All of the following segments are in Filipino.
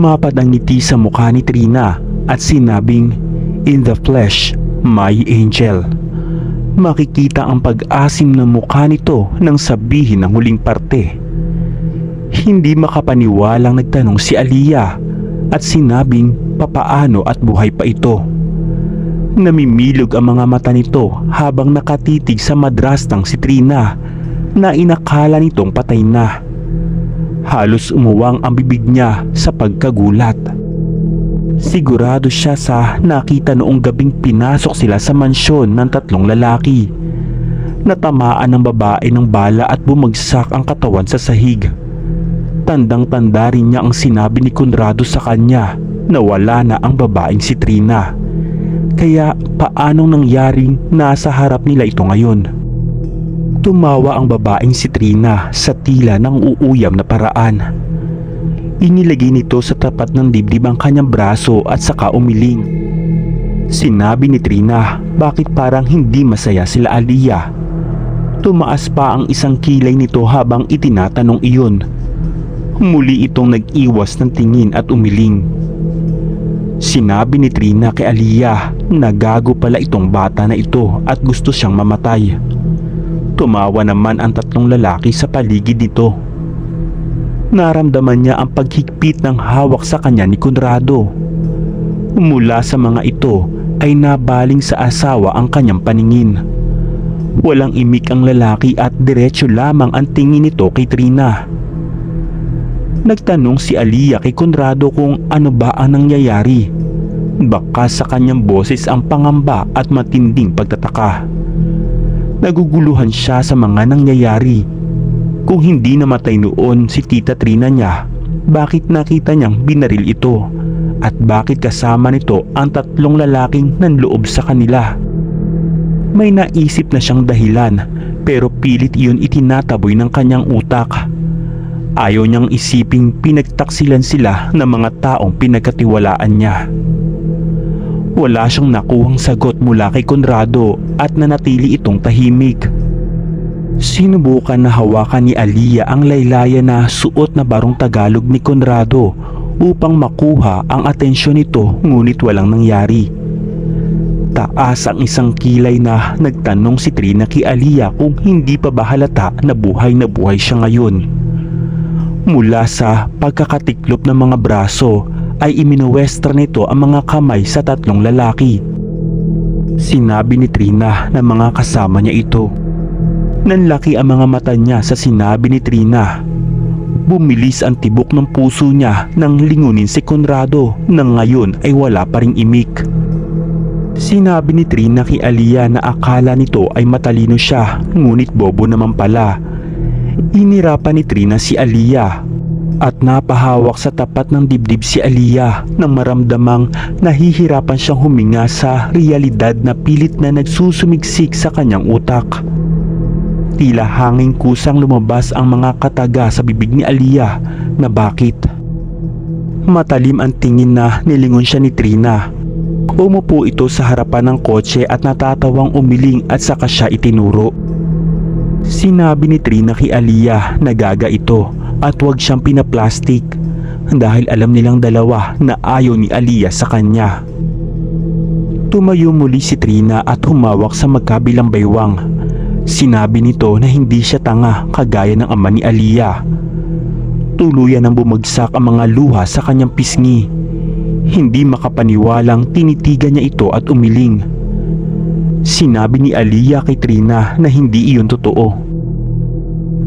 Lumapad ang ngiti sa mukha ni Trina at sinabing, In the flesh, my angel. Makikita ang pag-asim ng mukha nito nang sabihin ang huling parte. Hindi makapaniwalang nagtanong si Aliyah at sinabing papaano at buhay pa ito. Namimilog ang mga mata nito habang nakatitig sa madrastang si Trina na inakala nitong patay na. Halos umuwang ang bibig niya sa pagkagulat. Sigurado siya sa nakita noong gabing pinasok sila sa mansyon ng tatlong lalaki. Natamaan ng babae ng bala at bumagsak ang katawan sa sahig. Tandang-tanda rin niya ang sinabi ni Conrado sa kanya na wala na ang babaeng si Trina. Kaya paanong nangyaring nasa harap nila ito ngayon? Tumawa ang babaeng si Trina sa tila ng uuyam na paraan. Inilagay nito sa tapat ng dibdib ang kanyang braso at saka umiling. Sinabi ni Trina bakit parang hindi masaya sila Aliyah. Tumaas pa ang isang kilay nito habang itinatanong iyon. Muli itong nag-iwas ng tingin at umiling. Sinabi ni Trina kay Aliyah na gago pala itong bata na ito at gusto siyang mamatay. Tumawa naman ang tatlong lalaki sa paligid nito. Naramdaman niya ang paghigpit ng hawak sa kanya ni Conrado. Mula sa mga ito ay nabaling sa asawa ang kanyang paningin. Walang imik ang lalaki at diretso lamang ang tingin nito kay Trina. Nagtanong si Aliyah kay Conrado kung ano ba ang nangyayari. Baka sa kanyang boses ang pangamba at matinding pagtataka. Naguguluhan siya sa mga nangyayari. Kung hindi namatay noon si Tita Trina niya, bakit nakita niyang binaril ito? At bakit kasama nito ang tatlong lalaking nanloob sa kanila? May naisip na siyang dahilan pero pilit iyon itinataboy ng kanyang utak. Ayaw niyang isiping pinagtaksilan sila ng mga taong pinagkatiwalaan niya. Wala siyang nakuhang sagot mula kay Conrado at nanatili itong tahimik. Sinubukan na hawakan ni Aliyah ang laylaya na suot na barong Tagalog ni Conrado upang makuha ang atensyon nito ngunit walang nangyari. Taas ang isang kilay na nagtanong si Trina kay Aliyah kung hindi pa ba halata na buhay na buhay siya ngayon. Mula sa pagkakatiklop ng mga braso ay iminuwestra nito ang mga kamay sa tatlong lalaki. Sinabi ni Trina na mga kasama niya ito. Nanlaki ang mga mata niya sa sinabi ni Trina. Bumilis ang tibok ng puso niya nang lingunin si Conrado na ngayon ay wala pa ring imik. Sinabi ni Trina kay Aliyah na akala nito ay matalino siya ngunit bobo naman pala. Inirapan ni Trina si Aliyah at napahawak sa tapat ng dibdib si Aliyah nang maramdamang nahihirapan siyang huminga sa realidad na pilit na nagsusumigsik sa kanyang utak. Tila hanging kusang lumabas ang mga kataga sa bibig ni Aliyah na bakit. Matalim ang tingin na nilingon siya ni Trina. Umupo ito sa harapan ng kotse at natatawang umiling at saka siya itinuro. Sinabi ni Trina kay Aliyah na gaga ito at huwag siyang pinaplastik dahil alam nilang dalawa na ayaw ni Aliyah sa kanya. Tumayo muli si Trina at humawak sa magkabilang baywang. Sinabi nito na hindi siya tanga kagaya ng ama ni Aliyah. Tuluyan ang bumagsak ang mga luha sa kanyang pisngi. Hindi makapaniwalang tinitigan niya ito at umiling. Sinabi ni Aliyah kay Trina na hindi iyon totoo.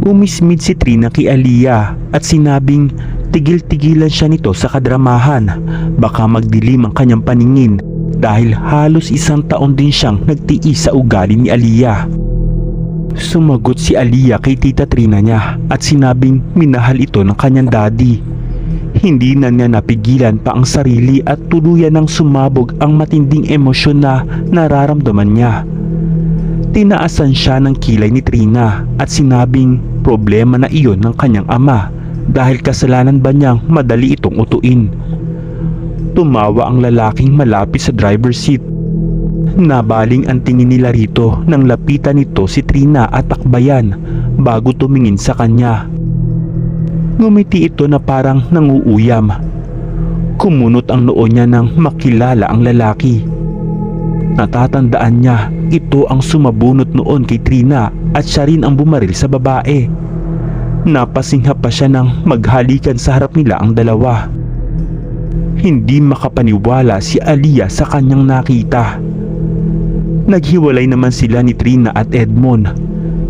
Umismid si Trina kay Aliyah at sinabing tigil-tigilan siya nito sa kadramahan. Baka magdilim ang kanyang paningin dahil halos isang taon din siyang nagtiis sa ugali ni Aliyah. Sumagot si Aliyah kay tita Trina niya at sinabing minahal ito ng kanyang daddy. Hindi na niya napigilan pa ang sarili at tuluyan ng sumabog ang matinding emosyon na nararamdaman niya. Tinaasan siya ng kilay ni Trina at sinabing problema na iyon ng kanyang ama dahil kasalanan ba niyang madali itong utuin. Tumawa ang lalaking malapit sa driver's seat. Nabaling ang tingin nila rito nang lapitan nito si Trina at takbayan bago tumingin sa kanya. Ngumiti ito na parang nanguuyam. Kumunot ang noo niya nang makilala ang lalaki. Natatandaan niya ito ang sumabunot noon kay Trina at siya rin ang bumaril sa babae. Napasingha pa siya nang maghalikan sa harap nila ang dalawa. Hindi makapaniwala si Aliyah sa kanyang nakita. Naghiwalay naman sila ni Trina at Edmond.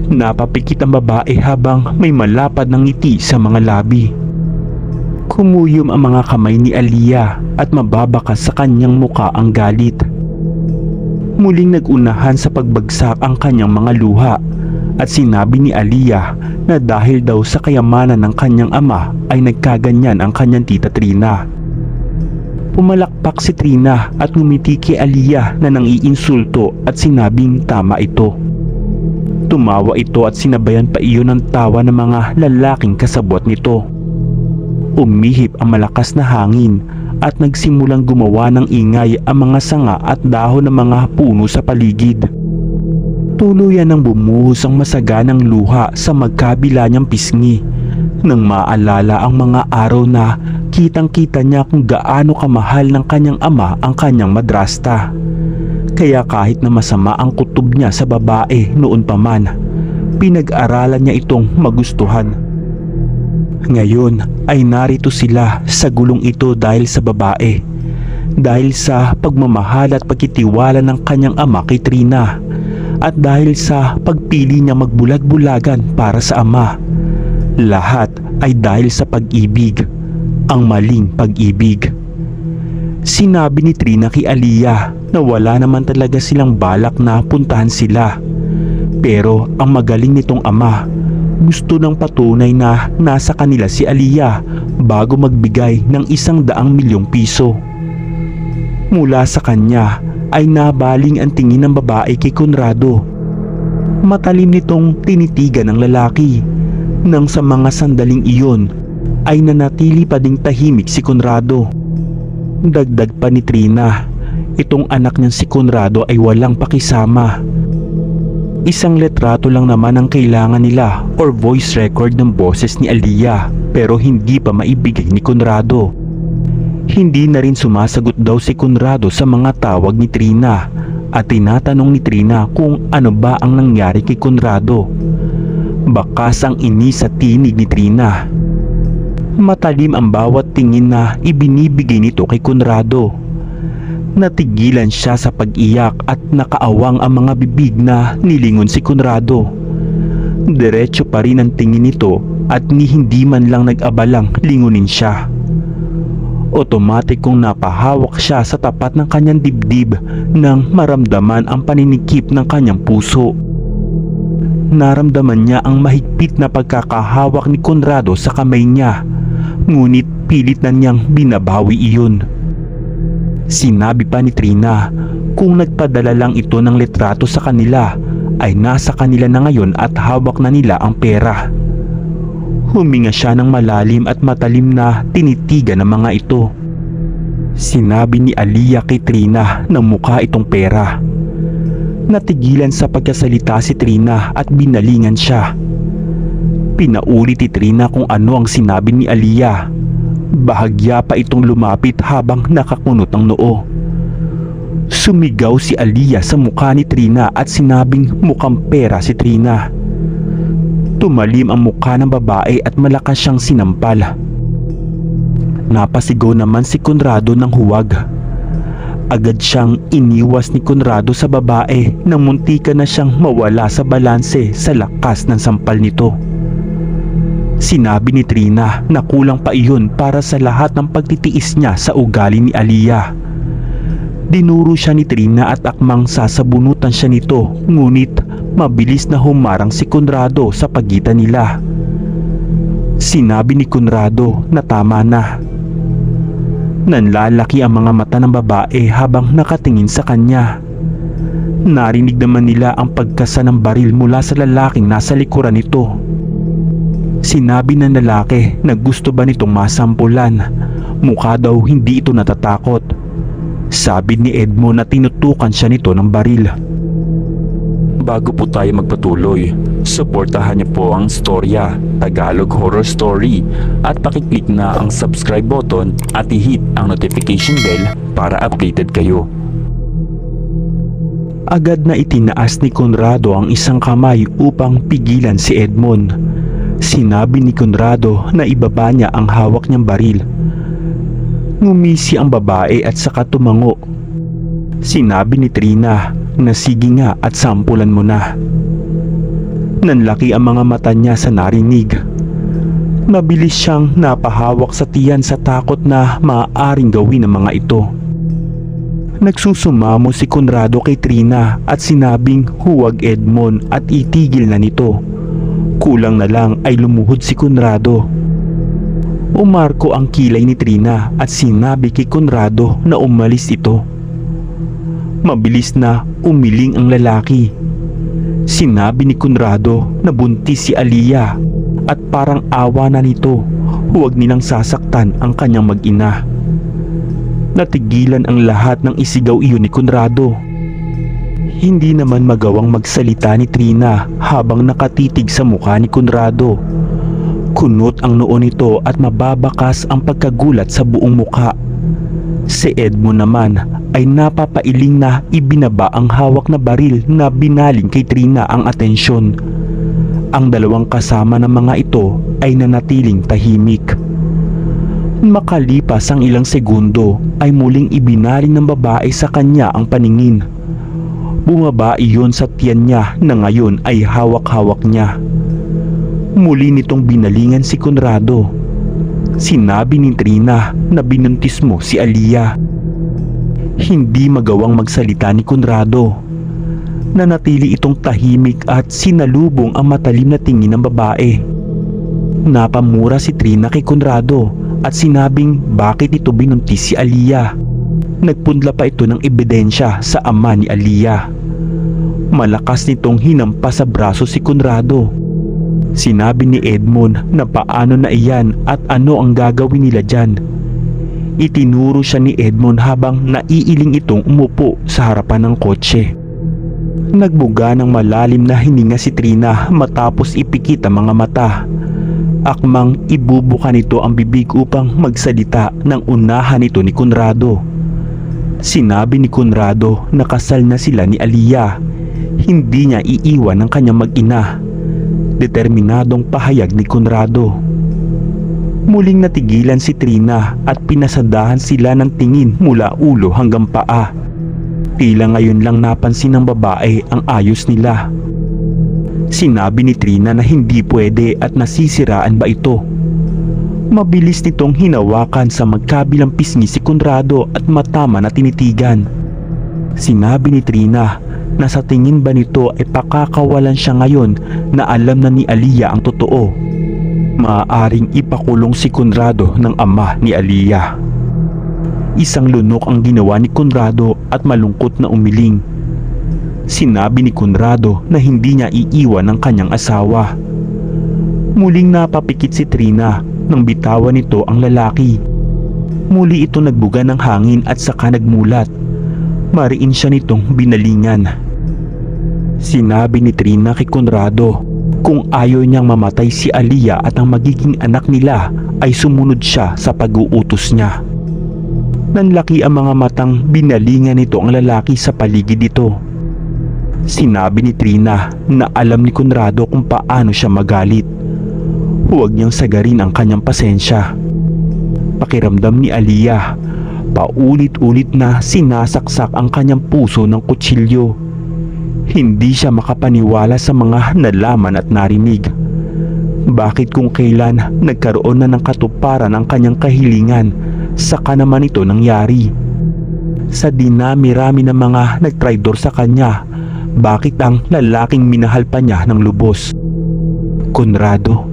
Napapikit ang babae habang may malapad ng ngiti sa mga labi. Kumuyom ang mga kamay ni Aliyah at mababakas sa kanyang muka ang galit. Muling nagunahan sa pagbagsak ang kanyang mga luha at sinabi ni Aliyah na dahil daw sa kayamanan ng kanyang ama ay nagkaganyan ang kanyang tita Trina. Pumalakpak si Trina at ngumiti kay Aliyah na nang-iinsulto at sinabing tama ito. Tumawa ito at sinabayan pa iyon ng tawa ng mga lalaking kasabot nito. Umihip ang malakas na hangin at nagsimulang gumawa ng ingay ang mga sanga at dahon ng mga puno sa paligid. Tuluyan ng bumuhos ang masaganang luha sa magkabila niyang pisngi nang maalala ang mga araw na kitang kita niya kung gaano kamahal ng kanyang ama ang kanyang madrasta. Kaya kahit na masama ang kutob niya sa babae noon pa man, pinag-aralan niya itong magustuhan. Ngayon ay narito sila sa gulong ito dahil sa babae. Dahil sa pagmamahal at pagkitiwala ng kanyang ama kay Trina. At dahil sa pagpili niya magbulag-bulagan para sa ama. Lahat ay dahil sa pag-ibig. Ang maling pag-ibig. Sinabi ni Trina kay Aliyah na wala naman talaga silang balak na puntahan sila. Pero ang magaling nitong ama gusto ng patunay na nasa kanila si Aliyah bago magbigay ng isang daang milyong piso. Mula sa kanya ay nabaling ang tingin ng babae kay Conrado. Matalim nitong tinitigan ng lalaki nang sa mga sandaling iyon ay nanatili pa ding tahimik si Conrado. Dagdag pa ni Trina, itong anak niyang si Conrado ay walang pakisama. Isang letrato lang naman ang kailangan nila or voice record ng boses ni Aliyah pero hindi pa maibigay ni Conrado. Hindi na rin sumasagot daw si Conrado sa mga tawag ni Trina at tinatanong ni Trina kung ano ba ang nangyari kay Conrado. Bakas ang ini sa tinig ni Trina. Matalim ang bawat tingin na ibinibigay nito kay Conrado. Natigilan siya sa pag-iyak at nakaawang ang mga bibig na nilingon si Conrado. Diretso pa rin ang tingin nito at ni hindi man lang nag-abalang lingunin siya. Otomatik kong napahawak siya sa tapat ng kanyang dibdib nang maramdaman ang paninikip ng kanyang puso. Naramdaman niya ang mahigpit na pagkakahawak ni Conrado sa kamay niya, ngunit pilit na niyang binabawi iyon. Sinabi pa ni Trina kung nagpadala lang ito ng litrato sa kanila ay nasa kanila na ngayon at hawak na nila ang pera. Huminga siya ng malalim at matalim na tinitigan ng mga ito. Sinabi ni Aliyah kay Trina na mukha itong pera. Natigilan sa pagkasalita si Trina at binalingan siya. Pinaulit ni Trina kung ano ang sinabi ni Aliyah. Bahagya pa itong lumapit habang nakakunot ang noo. Sumigaw si Aliyah sa mukha ni Trina at sinabing mukhang pera si Trina. Tumalim ang mukha ng babae at malakas siyang sinampal. Napasigaw naman si Conrado ng huwag. Agad siyang iniwas ni Conrado sa babae nang muntika na siyang mawala sa balanse sa lakas ng sampal nito. Sinabi ni Trina na kulang pa iyon para sa lahat ng pagtitiis niya sa ugali ni Aliyah. Dinuro siya ni Trina at akmang sasabunutan siya nito ngunit mabilis na humarang si Conrado sa pagitan nila. Sinabi ni Conrado na tama na. Nanlalaki ang mga mata ng babae habang nakatingin sa kanya. Narinig naman nila ang pagkasa ng baril mula sa lalaking nasa likuran nito. Sinabi ng lalaki na gusto ba nitong masampulan. Mukha daw hindi ito natatakot. Sabi ni Edmond na tinutukan siya nito ng baril. Bago po tayo magpatuloy, suportahan niyo po ang storya Tagalog Horror Story at pakiclick na ang subscribe button at i-hit ang notification bell para updated kayo. Agad na itinaas ni Conrado ang isang kamay upang pigilan si Edmond. Sinabi ni Conrado na ibaba niya ang hawak niyang baril. Ngumisi ang babae at saka tumango. Sinabi ni Trina na sige nga at sampulan mo na. Nanlaki ang mga mata niya sa narinig. Mabilis siyang napahawak sa tiyan sa takot na maaaring gawin ng mga ito. Nagsusumamo si Conrado kay Trina at sinabing huwag Edmond at itigil na nito. Kulang na lang ay lumuhod si Conrado. Umarko ang kilay ni Trina at sinabi kay Conrado na umalis ito. Mabilis na umiling ang lalaki. Sinabi ni Conrado na buntis si Aliyah at parang awa na nito huwag nilang sasaktan ang kanyang mag-ina. Natigilan ang lahat ng isigaw iyon ni Conrado. Hindi naman magawang magsalita ni Trina habang nakatitig sa mukha ni Conrado. Kunot ang noo nito at mababakas ang pagkagulat sa buong mukha. Si Edmond naman ay napapailing na ibinaba ang hawak na baril na binaling kay Trina ang atensyon. Ang dalawang kasama ng mga ito ay nanatiling tahimik. Makalipas ang ilang segundo ay muling ibinaling ng babae sa kanya ang paningin. Bumaba iyon sa tiyan niya na ngayon ay hawak-hawak niya. Muli nitong binalingan si Conrado. Sinabi ni Trina na binuntis mo si Aliyah. Hindi magawang magsalita ni Conrado. Nanatili itong tahimik at sinalubong ang matalim na tingin ng babae. Napamura si Trina kay Conrado at sinabing bakit ito binuntis si Aliyah. Nagpunla pa ito ng ebidensya sa ama ni Aliyah. Malakas nitong hinampas sa braso si Conrado. Sinabi ni Edmond na paano na iyan at ano ang gagawin nila dyan. Itinuro siya ni Edmond habang naiiling itong umupo sa harapan ng kotse. Nagbuga ng malalim na hininga si Trina matapos ipikit ang mga mata. Akmang ibubuka nito ang bibig upang magsalita ng unahan nito ni Conrado. Sinabi ni Conrado na kasal na sila ni Aliyah. Hindi niya iiwan ang kanyang mag-ina. Determinadong pahayag ni Conrado. Muling natigilan si Trina at pinasadahan sila ng tingin mula ulo hanggang paa. Tila ngayon lang napansin ng babae ang ayos nila. Sinabi ni Trina na hindi pwede at nasisiraan ba ito. Mabilis nitong hinawakan sa magkabilang pisngi si Conrado at matama na tinitigan. Sinabi ni Trina na sa tingin ba nito ay pakakawalan siya ngayon na alam na ni Aliyah ang totoo. Maaaring ipakulong si Conrado ng ama ni Aliyah. Isang lunok ang ginawa ni Conrado at malungkot na umiling. Sinabi ni Conrado na hindi niya iiwan ang kanyang asawa. Muling napapikit si Trina nang bitawan nito ang lalaki. Muli ito nagbuga ng hangin at saka nagmulat. Mariin siya nitong binalingan. Sinabi ni Trina kay Conrado kung ayaw niyang mamatay si Aliyah at ang magiging anak nila ay sumunod siya sa pag-uutos niya. Nanlaki ang mga matang binalingan nito ang lalaki sa paligid nito. Sinabi ni Trina na alam ni Conrado kung paano siya magalit. Huwag niyang sagarin ang kanyang pasensya. Pakiramdam ni Aliyah, paulit-ulit na sinasaksak ang kanyang puso ng kutsilyo. Hindi siya makapaniwala sa mga nalaman at narinig. Bakit kung kailan nagkaroon na ng katuparan ang kanyang kahilingan, saka naman ito nangyari? Sa dinami-rami ng mga nagtraidor sa kanya, bakit ang lalaking minahal pa niya ng lubos? Conrado.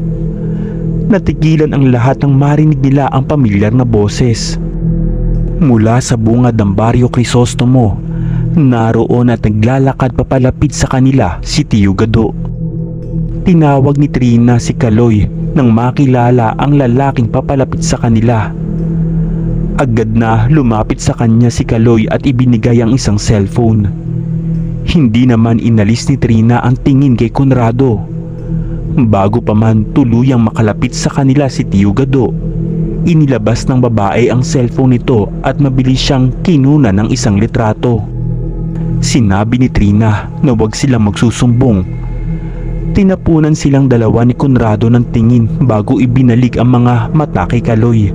Natigilan ang lahat ng marinig nila ang pamilyar na boses. Mula sa bungad ng Baryo Crisostomo, naroon at naglalakad papalapit sa kanila si Tio Gado. Tinawag ni Trina si Kaloy nang makilala ang lalaking papalapit sa kanila. Agad na lumapit sa kanya si Kaloy at ibinigay ang isang cellphone. Hindi naman inalis ni Trina ang tingin kay Conrado. Bago pa man tuluyang makalapit sa kanila si Tio Gado, inilabas ng babae ang cellphone nito at mabilis siyang kinuna ng isang litrato. Sinabi ni Trina na huwag silang magsusumbong. Tinapunan silang dalawa ni Conrado ng tingin bago ibinalik ang mga mata kay Kaloy.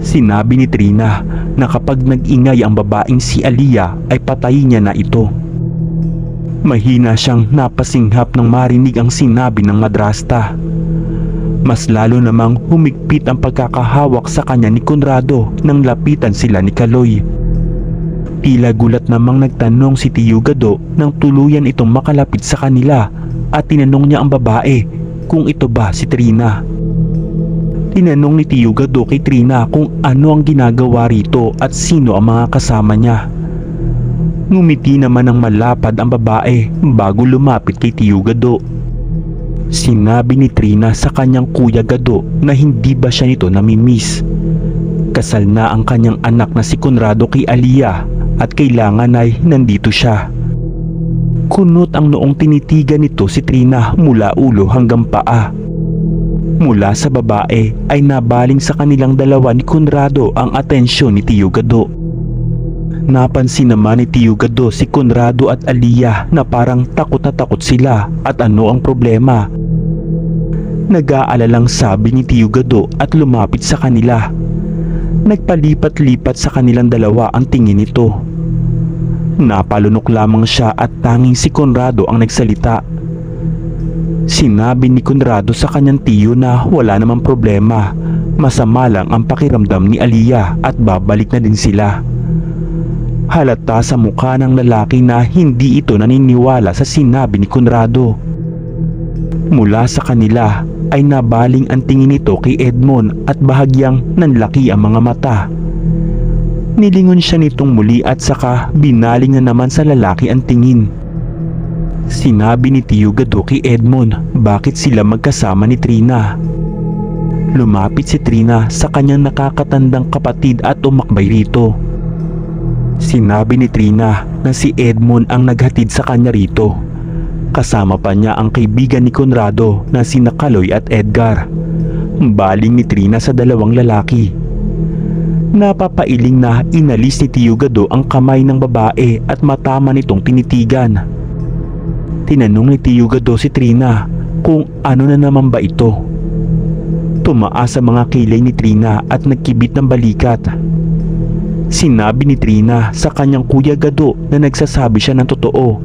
Sinabi ni Trina na kapag nag-ingay ang babaeng si Aliyah ay patayin niya na ito. Mahina siyang napasinghap nang marinig ang sinabi ng madrasta. Mas lalo namang humigpit ang pagkakahawak sa kanya ni Conrado nang lapitan sila ni Kaloy. Tila gulat namang nagtanong si Tio Gado nang tuluyan itong makalapit sa kanila at tinanong niya ang babae kung ito ba si Trina. Tinanong ni Tio Gado kay Trina kung ano ang ginagawa rito at sino ang mga kasama niya. Ngumiti naman ng malapad ang babae bago lumapit kay Tio Gado. Sinabi ni Trina sa kanyang kuya Gado na hindi ba siya nito namimiss. Kasal na ang kanyang anak na si Conrado kay Aliyah at kailangan ay nandito siya. Kunot ang noong tinitigan nito si Trina mula ulo hanggang paa. Mula sa babae ay nabaling sa kanilang dalawa ni Conrado ang atensyon ni Tio Gado. Napansin naman ni Tio Gado si Conrado at Aliyah na parang takot na takot sila at ano ang problema. Nag-aalalang sabi ni Tio Gado at lumapit sa kanila. Nagpalipat-lipat sa kanilang dalawa ang tingin nito. Napalunok lamang siya at tanging si Conrado ang nagsalita. Sinabi ni Conrado sa kanyang tiyo na wala namang problema. Masama lang ang pakiramdam ni Aliyah at babalik na din sila. Halata sa mukha ng lalaki na hindi ito naniniwala sa sinabi ni Conrado. Mula sa kanila ay nabaling ang tingin nito kay Edmond at bahagyang nanlaki ang mga mata. Nilingon siya nitong muli at saka binaling na naman sa lalaki ang tingin. Sinabi ni Tio Gado kay Edmond bakit sila magkasama ni Trina. Lumapit si Trina sa kanyang nakakatandang kapatid at umakbay rito. Sinabi ni Trina na si Edmond ang naghatid sa kanya rito. Kasama pa niya ang kaibigan ni Conrado na si Nakaloy at Edgar. Baling ni Trina sa dalawang lalaki. Napapailing na inalis ni Tio ang kamay ng babae at matama nitong tinitigan. Tinanong ni Tio Gado si Trina kung ano na naman ba ito. Tumaas sa mga kilay ni Trina at nagkibit ng balikat. Sinabi ni Trina sa kanyang kuya Gado na nagsasabi siya ng totoo.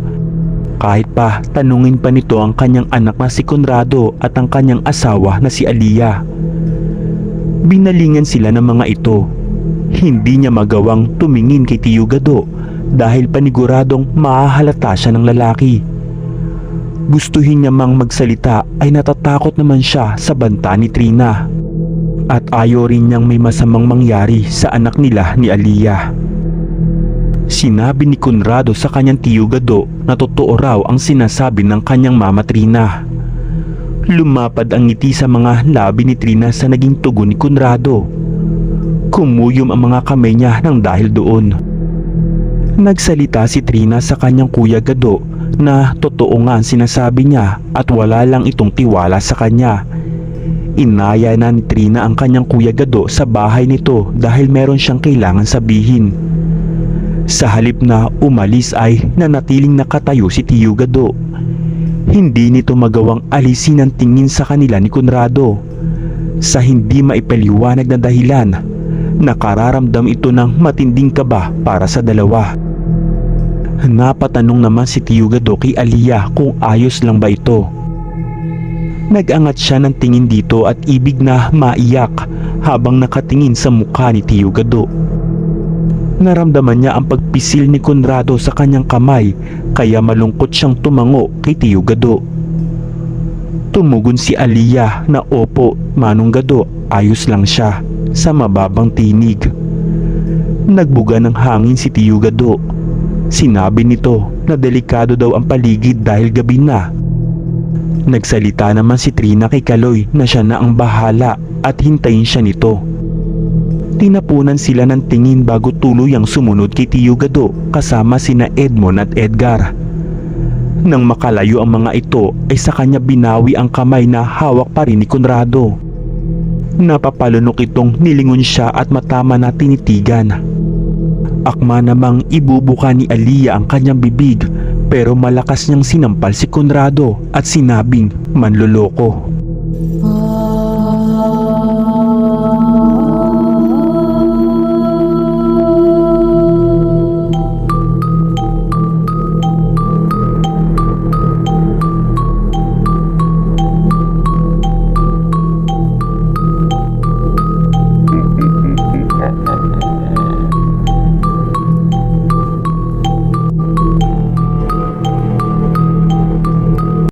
Kahit pa tanungin pa nito ang kanyang anak na si Conrado at ang kanyang asawa na si Aliyah. Binalingan sila ng mga ito. Hindi niya magawang tumingin kay Tio Gado dahil paniguradong mahahalata siya ng lalaki. Gustuhin niya mang magsalita ay natatakot naman siya sa banta ni Trina. At ayaw rin niyang may masamang mangyari sa anak nila ni Aliyah. Sinabi ni Conrado sa kanyang tiyo Gado na totoo raw ang sinasabi ng kanyang mama Trina. Lumapad ang ngiti sa mga labi ni Trina sa naging tugon ni Conrado. Kumuyom ang mga kamay niya nang dahil doon. Nagsalita si Trina sa kanyang kuya Gado na totoo nga ang sinasabi niya at wala lang itong tiwala sa kanya. Inaya na ni Trina ang kanyang kuya Gado sa bahay nito dahil meron siyang kailangan sabihin. Sa halip na umalis ay nanatiling nakatayo si Tio Gado. Hindi nito magawang alisin ang tingin sa kanila ni Conrado. Sa hindi maipaliwanag na dahilan, nakararamdam ito ng matinding kaba para sa dalawa. Napatanong naman si Tio Gado kay Aliyah kung ayos lang ba ito. Nagangat siya ng tingin dito at ibig na maiyak habang nakatingin sa mukha ni Tio Gado. Naramdaman niya ang pagpisil ni Conrado sa kanyang kamay kaya malungkot siyang tumango kay Tio Gado. Tumugon si Aliyah na opo, Manong Gado, ayos lang siya sa mababang tinig. Nagbuga ng hangin si Tiyo Gado. Sinabi nito na delikado daw ang paligid dahil gabi na. Nagsalita naman si Trina kay Kaloy na siya na ang bahala at hintayin siya nito. Tinapunan sila ng tingin bago tuluyang sumunod kay Tiyo Gado kasama sina Edmond at Edgar. Nang makalayo ang mga ito ay sa kanya binawi ang kamay na hawak pa rin ni Conrado. Napapalunok itong nilingon siya at matama na tinitigan. Akma namang ibubuka ni Aliyah ang kanyang bibig pero malakas niyang sinampal si Conrado at sinabing manloloko. Ah,